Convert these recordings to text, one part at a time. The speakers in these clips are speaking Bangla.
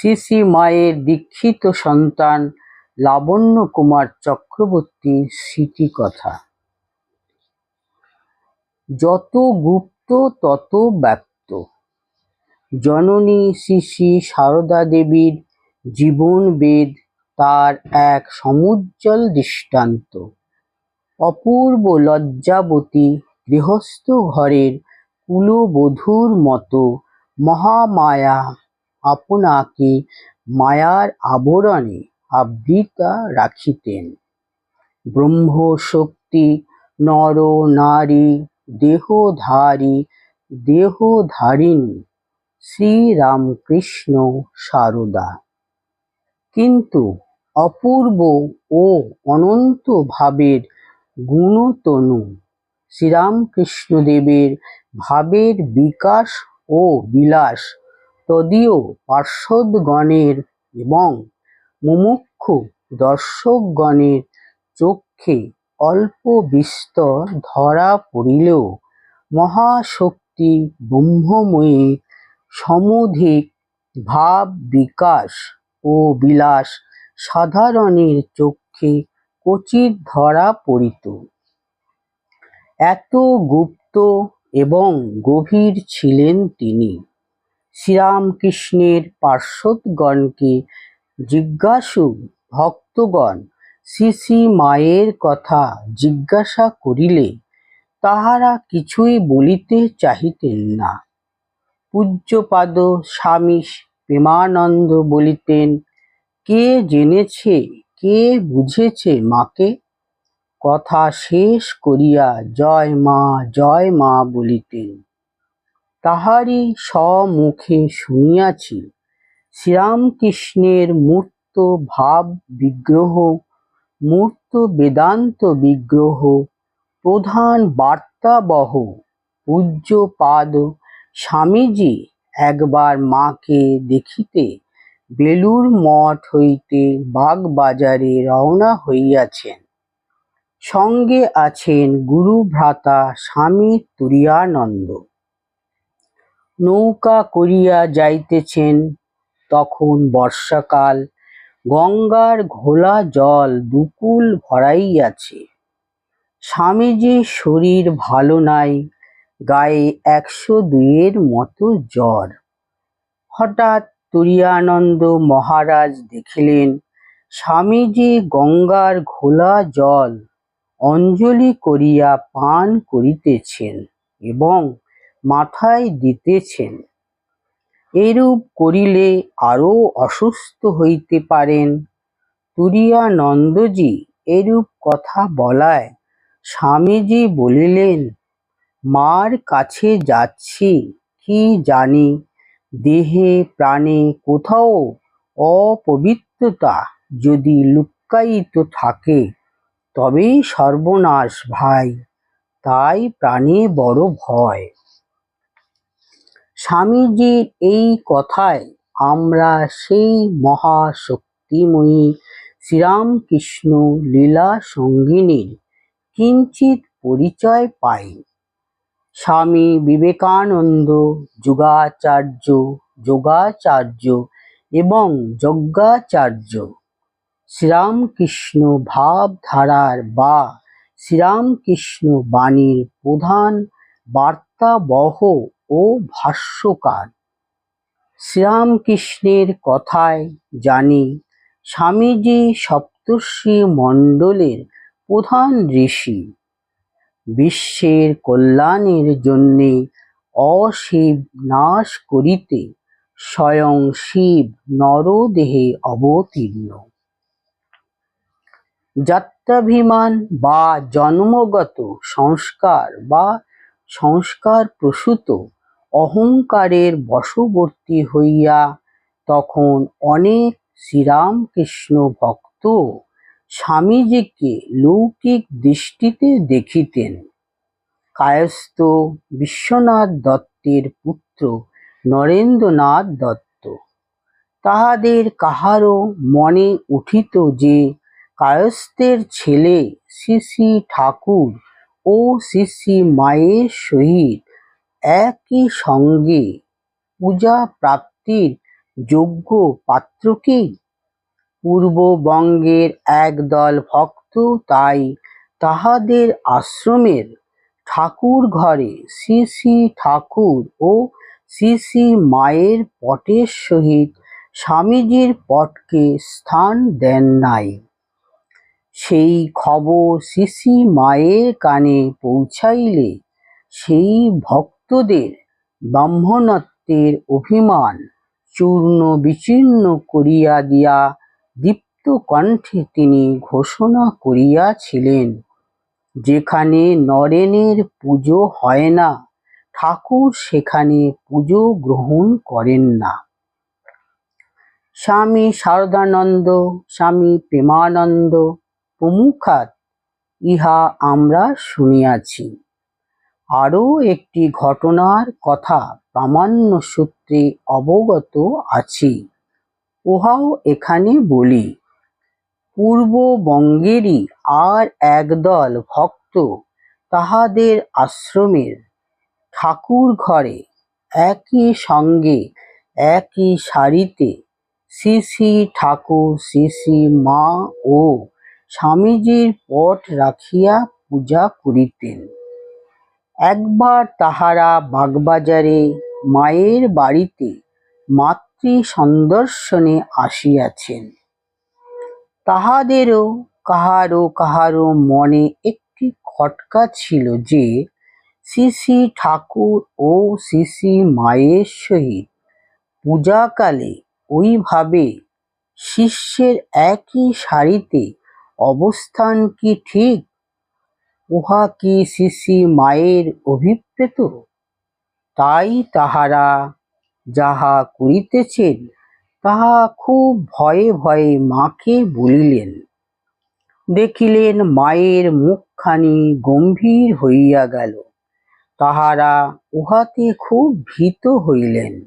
শ্রী শ্রী মায়ের দীক্ষিত সন্তান লাবণ্য কুমার চক্রবর্তীর স্মৃতিকথা। যত গুপ্ত, তত ব্যক্ত। জননী শ্রী শ্রী সারদা দেবীর জীবন বেদ তার এক সমুজ্জ্বল দৃষ্টান্ত। অপূর্ব লজ্জাবতী গৃহস্থ ঘরের কুলবধূর মতো মহামায়া আপনাকে মায়ার আবরণে আবৃতা রাখিতেন। ব্রহ্ম শক্তি নর, নারী, দেহধারী, দেহধারিণী, শ্রীরামকৃষ্ণ সারদা। কিন্তু অপূর্ব ও অনন্ত ভাবের গুণতনু শ্রীরামকৃষ্ণদেবের ভাবের বিকাশ ও বিলাস তদীয় পার্শ্বদগণের এবং মুমুক্ষু দর্শকগণের চক্ষে অল্প বিস্তর ধরা পড়িলেও মহাশক্তি ব্রহ্মময়ীর সমধিক ভাব বিকাশ ও বিলাস সাধারণের চক্ষে ক্বচিৎ ধরা পড়িত। এত গুপ্ত এবং গভীর ছিলেন তিনি। শ্রীরামকৃষ্ণের পার্শ্বদগণকে জিজ্ঞাসু ভক্তগণ শ্রী শ্রী মায়ের কথা জিজ্ঞাসা করিলে তাহারা কিছুই বলিতে চাহিতেন না। পূজ্যপাদ স্বামী প্রেমানন্দ বলিতেন, কে জেনেছে, কে বুঝেছে মাকে? কথা শেষ করিয়া জয় মা জয় মা বলিতেন। তাহারই স্বমুখে শুনিয়াছি, শ্রীরামকৃষ্ণের মূর্ত ভাব বিগ্রহ, মূর্ত বেদান্ত বিগ্রহ, প্রধান বার্তাবহ পূজ্যপাদ স্বামীজি একবার মাকে দেখিতে বেলুর মঠ হইতে বাগবাজারে রওনা হইয়াছেন। সঙ্গে আছেন গুরুভ্রাতা স্বামী তুরীয়ানন্দ। নৌকা করিয়া যাইতেছেন, তখন বর্ষাকাল। গঙ্গার ঘোলা জল দুকুল ভরাইয়াছে। স্বামীজির শরীর ভালো নাই, গায়ে একশো দুইয়ের মতো জ্বর। হঠাৎ তুরীয়ানন্দ মহারাজ দেখিলেন, স্বামীজি গঙ্গার ঘোলা জল অঞ্জলি করিয়া পান করিতেছেন এবং মাথায় দিতেছেন। এরূপ করিলে আরও অসুস্থ হইতে পারেন। তুরীয়ানন্দজি এরূপ কথা বলায় স্বামীজি বলিলেন, মার কাছে যাচ্ছি, কি জানি? দেহে, প্রাণে কোথাও অপবিত্রতা যদি লুক্কায়িত থাকে, তবেই সর্বনাশ ভাই। তাই প্রাণে বড় ভয়। স্বামীজির এই কথায় আমরা সেই মহাশক্তিময়ী শ্রীরামকৃষ্ণ লীলা সঙ্গিনীর কিঞ্চিৎ পরিচয় পাই। স্বামী বিবেকানন্দ, যোগাচার্য যোগাচার্য এবং যজ্ঞাচার্য। শ্রীরামকৃষ্ণ ভাবধারার বা শ্রীরামকৃষ্ণ বাণীর প্রধান বার্তাবহ ও ভাষ্যকার। শ্রীরামকৃষ্ণের কথায় জানি, স্বামীজি সপ্তর্ষি মণ্ডলের প্রধান ঋষি। বিশ্বের কল্যাণের জন্যে অশিব নাশ করিতে স্বয়ং শিব নরদেহে অবতীর্ণ। যাত্রাভিমান বা জন্মগত সংস্কার বা সংস্কারপ্রসূত অহংকারের বশবর্তী হইয়া তখন অনেক শ্রীরামকৃষ্ণ ভক্ত স্বামীজিকে লৌকিক দৃষ্টিতে দেখিতেন। কায়স্থ বিশ্বনাথ দত্তের পুত্র নরেন্দ্রনাথ দত্ত। তাহাদের কাহারও মনে উঠিত যে কায়স্থের ছেলে শ্রী শ্রী ঠাকুর ও শ্রী শ্রী মায়ের সহিত একই সঙ্গে পূজা প্রাপ্তির যোগ্য পাত্র কি? পূর্ববঙ্গের একদল ভক্ত তাই তাহাদের আশ্রমের ঠাকুর ঘরে শ্রী শ্রী ঠাকুর ও শ্রী শ্রী মায়ের পটের সহিত স্বামীজির পটকে স্থান দেন নাই। সেই খবর শ্রী শ্রী মায়ের কানে পৌঁছাইলে সেই ভক্তদের ব্রাহ্মণত্বের অভিমান চূর্ণ বিচূর্ণ করিয়া দিয়া দীপ্ত কণ্ঠে তিনি ঘোষণা করিয়াছিলেন, যেখানে নরেনের পুজো হয় না, ঠাকুর সেখানে পুজো গ্রহণ করেন না। স্বামী শারদানন্দ, স্বামী প্রেমানন্দ প্রমুখাত ইহা আমরা শুনিয়াছি। আরও একটি ঘটনার কথা প্রামাণ্য সূত্রে অবগত আছি। উহাও এখানে বলি পূর্ববঙ্গেরই আর একদল ভক্ত তাহাদের আশ্রমের ঠাকুর ঘরে একই সঙ্গে একই সারিতে শ্রী শ্রী ঠাকুর, শ্রী শ্রী মা ও স্বামীজির পট রাখিয়া পূজা করিতেন। একবার তাহারা বাগবাজারে মায়ের বাড়িতে মাতৃ সন্দর্শনে আসিয়াছেন। তাহাদেরও কাহারো কাহারো মনে একটি খটকা ছিল যে শ্রী ঠাকুর ও শ্রী মায়ের সহিত পূজাকালে ওইভাবে শিষ্যের একই সারিতে অবস্থান কি ঠিক? উহা কি শ্রী মায়ের অভিপ্রেত? তাই তাহারা যাহা করিতেছেন, তাহা খুব ভয়ে ভয়ে মাকে বলিলেন। দেখিলেন মায়ের মুখখানি গম্ভীর হইয়া গেল। তাহারা উহাতে খুব ভীত হইলেন।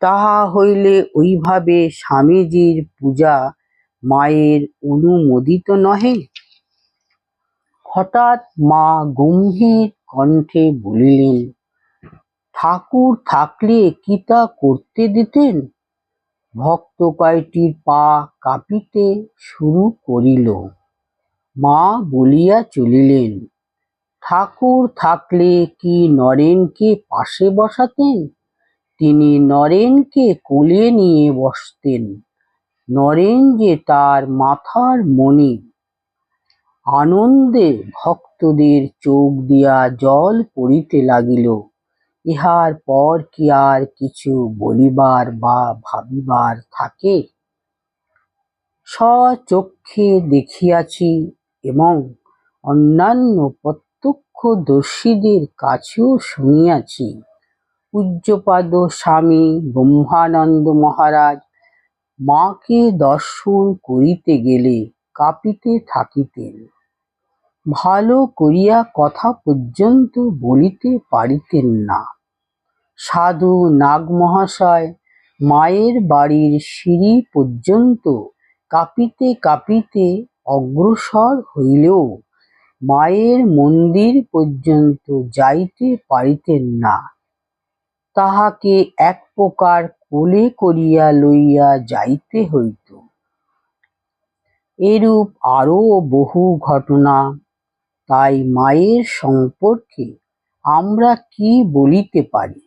তাহা হইলে ওইভাবে স্বামীজির পূজা মায়ের অনুমোদিত নহে? হঠাৎ মা গম্ভীর কণ্ঠে বলিলেন, ঠাকুর থাকলে কি তা করতে দিতেন? ভক্ত কয়টির পা কাঁপিতে শুরু করিল। মা বলিয়া চলিলেন, ঠাকুর থাকলে কি নরেনকে পাশে বসাতেন? তিনি নরেনকে কোলে নিয়ে বসতেন। নরেন যে তার মাথার মণি আনন্দে ভক্তদের চোখ দিয়া জল পড়িতে লাগিল। ইহার পর কি আর কিছু বলিবার বা ভাবিবার থাকে? স্বচক্ষে দেখিয়াছি এবং অন্যান্য প্রত্যক্ষদর্শীদের কাছেও শুনিয়াছি। পূজ্যপাদ স্বামী ব্রহ্মানন্দ মহারাজ মাকে দর্শন করিতে গেলে কাঁপিতে থাকিতেন। ভালো করিয়া কথা পর্যন্ত বলিতে পারিতেন না। সাধু নাগমহাশয় মায়ের বাড়ির সিঁড়ি পর্যন্ত কাঁপিতে কাঁপিতে অগ্রসর হইলেও মায়ের মন্দির পর্যন্ত যাইতে পারিতেন না। তাহাকে এক প্রকার কোলে করিয়া লইয়া যাইতে হইত। এরূপ আরও বহু ঘটনা তাই মায়ের সম্পর্কে আমরা কি বলিতে পারি?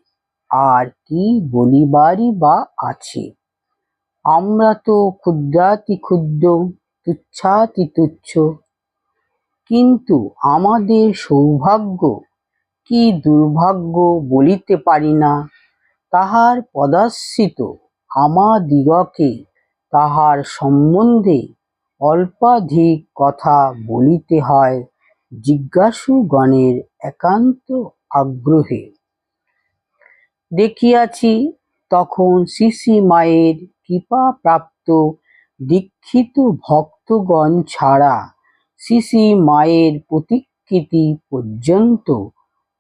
আর কি বলিবারই বা আছে? আমরা তো ক্ষুদ্রাতি ক্ষুদ্র, তুচ্ছাতি তুচ্ছ। কিন্তু আমাদের সৌভাগ্য কি দুর্ভাগ্য বলিতে পারি না? তাহার পদাশ্রিত আমাদিগকে তাহার সম্বন্ধে অল্পাধিক কথা বলিতে হয়। জিজ্ঞাসুগণের একান্ত আগ্রহে। দেখিয়াছি তখন শ্রী মায়ের কৃপাপ্রাপ্ত দীক্ষিত ভক্তগণ ছাড়া শ্রী মায়ের প্রতিকৃতি পর্যন্ত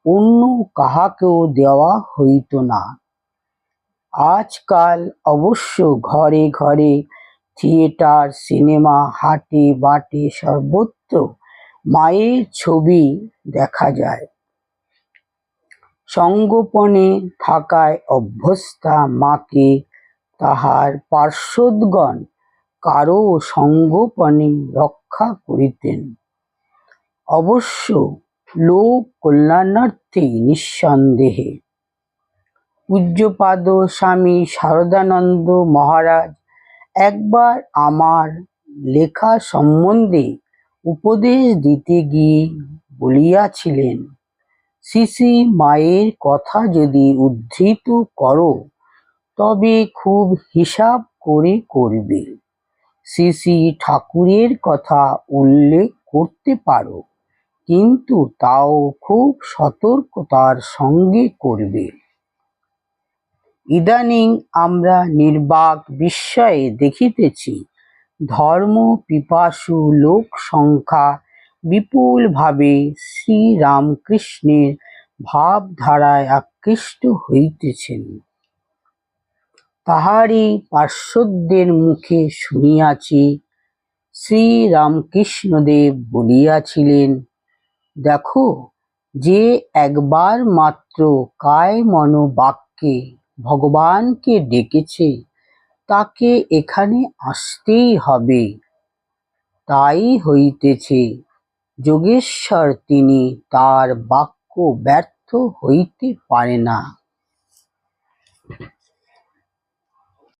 অন্য কাহাকেও দেওয়া হইত না। আজকাল অবশ্য ঘরে ঘরে থিয়েটার, সিনেমা হাটে বাটে সর্বত্র মায়ের ছবি দেখা যায়। সঙ্গোপনে থাকায় অভ্যস্তা মাকে তাহার পার্শ্বদগণ কারও সঙ্গোপনে রক্ষা করিতেন। অবশ্য লোক কল্যাণার্থে নিঃসন্দেহে। পূজ্যপাদ স্বামী শারদানন্দ মহারাজ একবার আমার লেখা সম্বন্ধে উপদেশ দিতে গিয়ে বলিয়াছিলেন শ্রী মায়ের কথা যদি উদ্ধৃত করো, তবে খুব হিসাব করে করবে। শ্রী ঠাকুরের কথা উল্লেখ করতে পারো, কিন্তু তাও খুব সতর্কতার সঙ্গে করবে। ইদানিং আমরা নির্বাক বিস্ময়ে দেখিতেছি ধর্ম, পিপাসু, লোক সংখ্যা বিপুলভাবে শ্রীরামকৃষ্ণের ভাবধারায় আকৃষ্ট হইতেছেন। তাহারই পার্শ্বদের মুখে শুনিয়াছি শ্রীরামকৃষ্ণদেব বলিয়াছিলেন, দেখো, যে একবার মাত্র কায় মন বাক্যে ভগবানকে ডেকেছে তাকে এখানে আসতেই হবে। তাই হইতেছে যোগেশ্বর তিনি তার বাক্য ব্যর্থ হইতে পারে না।